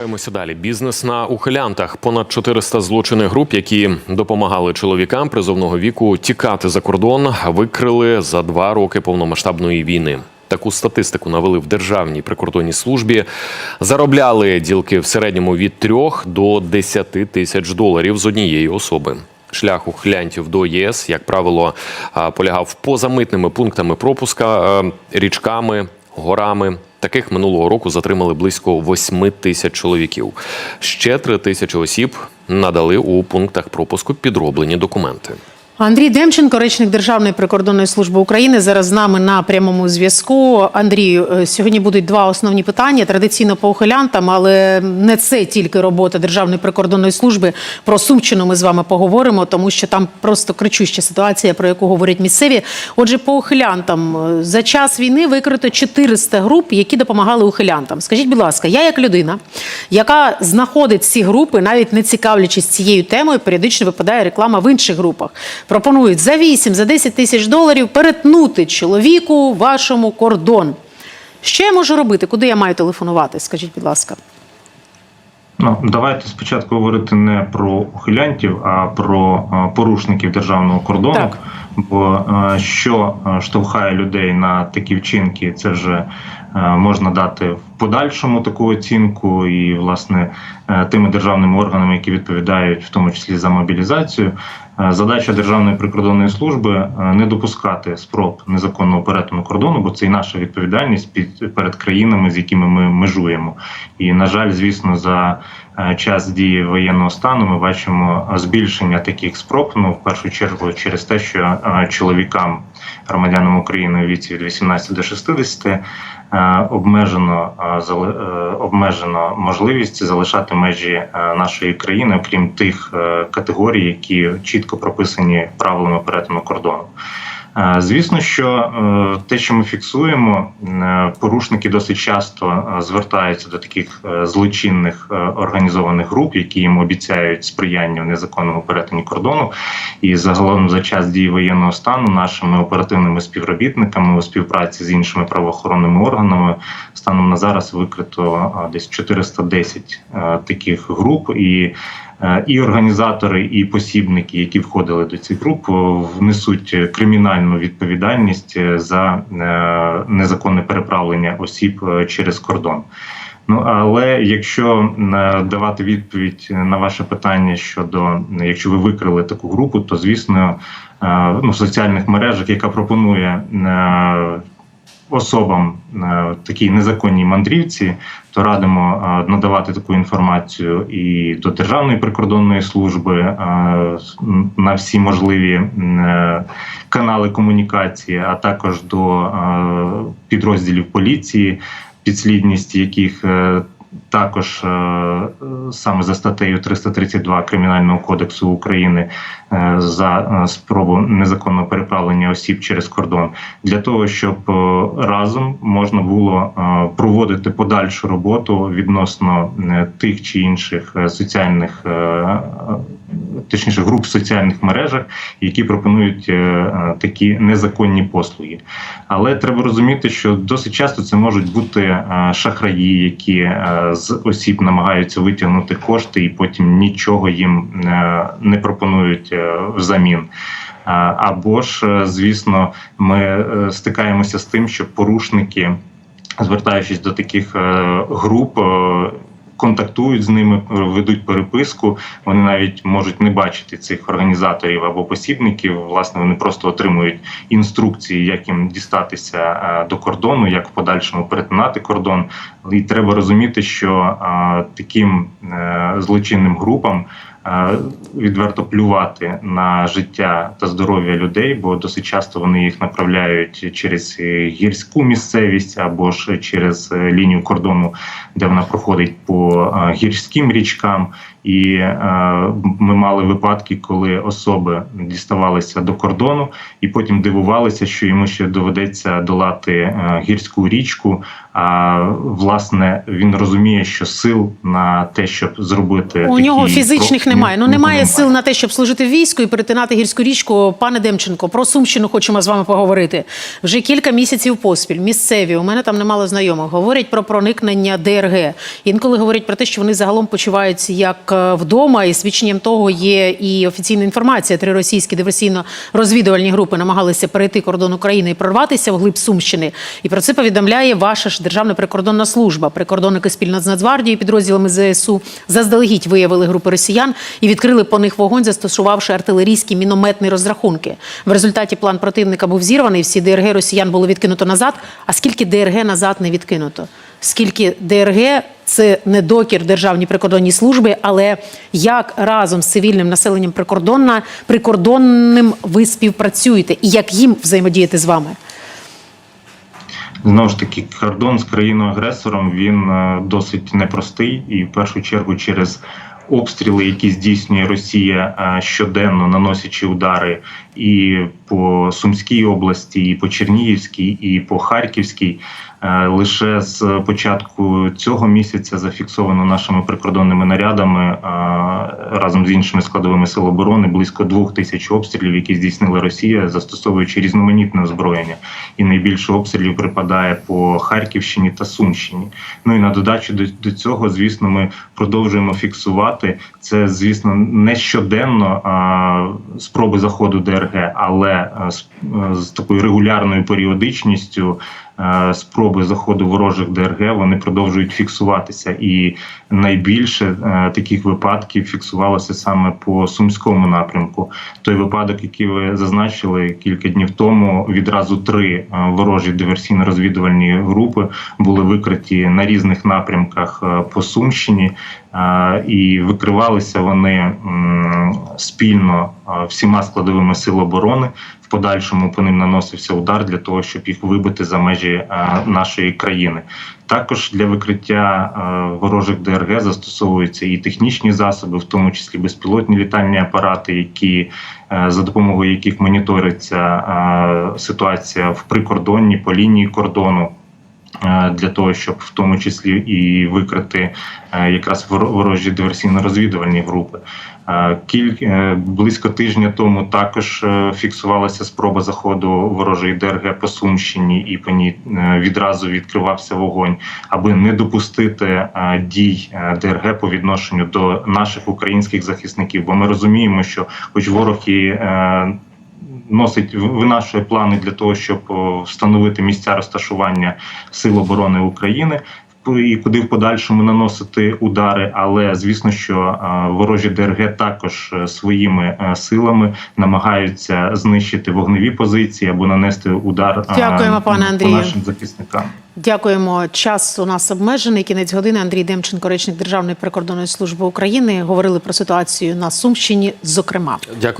Рухаємося далі. Бізнес на ухилянтах. Понад 400 злочинних груп, які допомагали чоловікам призовного віку тікати за кордон, викрили за два роки повномасштабної війни. Таку статистику навели в державній прикордонній службі. Заробляли ділки в середньому від 3 до 10 тисяч доларів з однієї особи. Шлях ухилянтів до ЄС, як правило, полягав позамитними пунктами пропуска, е, річками, горами. Таких минулого року затримали близько 8 тисяч чоловіків. Ще 3 тисячі осіб надали у пунктах пропуску підроблені документи. Андрій Демченко, речник Державної прикордонної служби України, зараз з нами на прямому зв'язку. Андрію, е, сьогодні будуть два основні питання. Традиційно по ухилянтам, але не це тільки робота Державної прикордонної служби. Про Сумщину ми з вами поговоримо, тому що там просто кричуща ситуація, про яку говорять місцеві. Отже, по ухилянтам е, за час війни викрито 400 груп, які допомагали ухилянтам. Скажіть, будь ласка, я як людина, яка знаходить ці групи, навіть не цікавлячись цією темою, періодично випадає реклама в інших групах. Пропонують за 8, за 10 тисяч доларів перетнути чоловіку вашому кордон. Що я можу робити? Куди я маю телефонувати? Скажіть, будь ласка. Ну, давайте спочатку говорити не про ухилянтів, а про порушників державного кордону. Так. Бо е, що е, штовхає людей на такі вчинки, це вже е, можна дати в подальшому таку оцінку, і власне тими державними органами, які відповідають, в тому числі за мобілізацію. Задача Державної прикордонної служби не допускати спроб незаконного перетину кордону, бо це і наша відповідальність під перед країнами, з якими ми межуємо. І на жаль, звісно, за час дії воєнного стану ми бачимо збільшення таких спроб. Ну в першу чергу через те, що е, чоловікам, громадянам України у віці від 18 до 60 е, обмежено е, е, обмежено можливість залишати межі е, нашої країни, окрім тих е, категорій, які чітко прописані правилами перетину кордону. Звісно, що е, те, що ми фіксуємо, е, порушники досить часто е, звертаються до таких злочинних організованих груп, які їм обіцяють сприяння в незаконному перетині кордону. І загалом за час дії воєнного стану нашими оперативними співробітниками у співпраці з іншими правоохоронними органами станом на зараз викрито десь 410 е, таких груп і. І організатори, і посібники, які входили до цих груп, внесуть кримінальну відповідальність е, за е, незаконне переправлення осіб е, через кордон. Ну але якщо давати відповідь на ваше питання щодо якщо ви викрили таку групу, то звісно ну, в соціальних мережах, яка пропонує особам е, такій незаконній мандрівці, то радимо е, надавати таку інформацію і до Державної прикордонної служби е, на всі можливі канали комунікації, а також до підрозділів поліції, підслідність яких також е, саме за статтею 332 Кримінального кодексу України е, за е, спробу незаконного переправлення осіб через кордон для того, щоб е, разом можна було е, проводити подальшу роботу відносно е, тих чи інших е, соціальних. Точніше, груп в соціальних мережах, які пропонують е, е, такі незаконні послуги. Але треба розуміти, що досить часто це можуть бути е, шахраї, які з осіб намагаються витягнути кошти і потім нічого їм не пропонують взамін. Або ж, звісно, ми стикаємося з тим, що порушники, звертаючись до таких груп, контактують з ними, ведуть переписку. Вони навіть можуть не бачити цих організаторів або посібників. Власне, вони просто отримують інструкції, як їм дістатися е, до кордону, як в подальшому перетинати кордон. І треба розуміти, що е, таким е, злочинним групам. Е, Відверто плювати на життя та здоров'я людей, бо досить часто вони їх направляють через гірську місцевість або ж через лінію кордону, де вона проходить по е, гірським річкам. І е, ми мали випадки, коли особи діставалися до кордону, і потім дивувалися, що йому ще доведеться долати е, гірську річку А власне він розуміє, що сил на те, щоб зробити У такі нього фізичних кроки, немає. Ну нього немає сил на те, щоб служити в війську і перетинати гірську річку. Пане Демченко, про Сумщину хочемо з вами поговорити. Вже кілька місяців поспіль. Місцеві у мене там немало знайомих. Говорять про проникнення ДРГ. Інколи говорять про те, що вони загалом почуваються як е, вдома, і свідченням того є і офіційна інформація. Три російські диверсійно-розвідувальні групи намагалися перейти кордон України і прорватися вглиб Сумщини. І про це повідомляє ваша ж Державна прикордонна служба. Прикордонники спільно з Нацгвардією, підрозділами ЗСУ заздалегідь виявили групи росіян і відкрили по них вогонь, застосувавши артилерійські мінометні розрахунки. В результаті план противника був зірваний. Всі ДРГ росіян було відкинуто назад. А скільки ДРГ назад не відкинуто? Скільки ДРГ це не докір Державній прикордонній службі, але як разом з цивільним населенням прикордонна прикордонним ви співпрацюєте і як їм взаємодіяти з вами? Знову ж таки, кордон з країною-агресором він е, досить непростий, і в першу чергу через обстріли, які здійснює Росія е, щоденно, наносячи удари і по Сумській області, і по Чернігівській, і по Харківській. Е, Лише з початку цього місяця зафіксовано нашими прикордонними нарядами е, разом з іншими складовими сил оборони близько двох тисяч обстрілів, які здійснила Росія, застосовуючи різноманітне озброєння. І найбільше обстрілів припадає по Харківщині та Сумщині. Ну і на додачу до, цього, звісно, ми продовжуємо фіксувати це, звісно, не щоденно а, спроби заходу ДРГ, але з, з такою регулярною періодичністю. Е, Спроби заходу ворожих ДРГ вони продовжують фіксуватися, і найбільше е, таких випадків фіксувалося саме по сумському напрямку. Той випадок, який ви зазначили кілька днів тому, відразу три е, ворожі диверсійно-розвідувальні групи були викриті на різних напрямках по Сумщині, і викривалися вони спільно всіма складовими сил оборони. Подальшому по ним наносився удар для того, щоб їх вибити за межі е, нашої країни. Також для викриття е, ворожих ДРГ застосовуються і технічні засоби, в тому числі безпілотні літальні апарати, які е, за допомогою яких моніториться ситуація в прикордонні по лінії кордону. Е, Для того щоб в тому числі і викрити е, якраз воро- ворожі диверсійно-розвідувальні групи. Е, Кіль е, близько тижня тому також фіксувалася спроба заходу ворожої ДРГ по Сумщині, і по ній відразу відкривався вогонь, аби не допустити дій ДРГ по відношенню до наших українських захисників. Бо ми розуміємо, що хоч ворог і носить винашує плани для того, щоб встановити місця розташування сил оборони України. І куди в подальшому наносити удари, але звісно, що е, ворожі ДРГ також е, своїми е, силами намагаються знищити вогневі позиції або нанести удар Дякуємо, пане по Андрію. нашим захисникам. Дякуємо. Час у нас обмежений. Кінець години. Андрій Демченко, речник Державної прикордонної служби України, говорили про ситуацію на Сумщині. Зокрема. Дякую.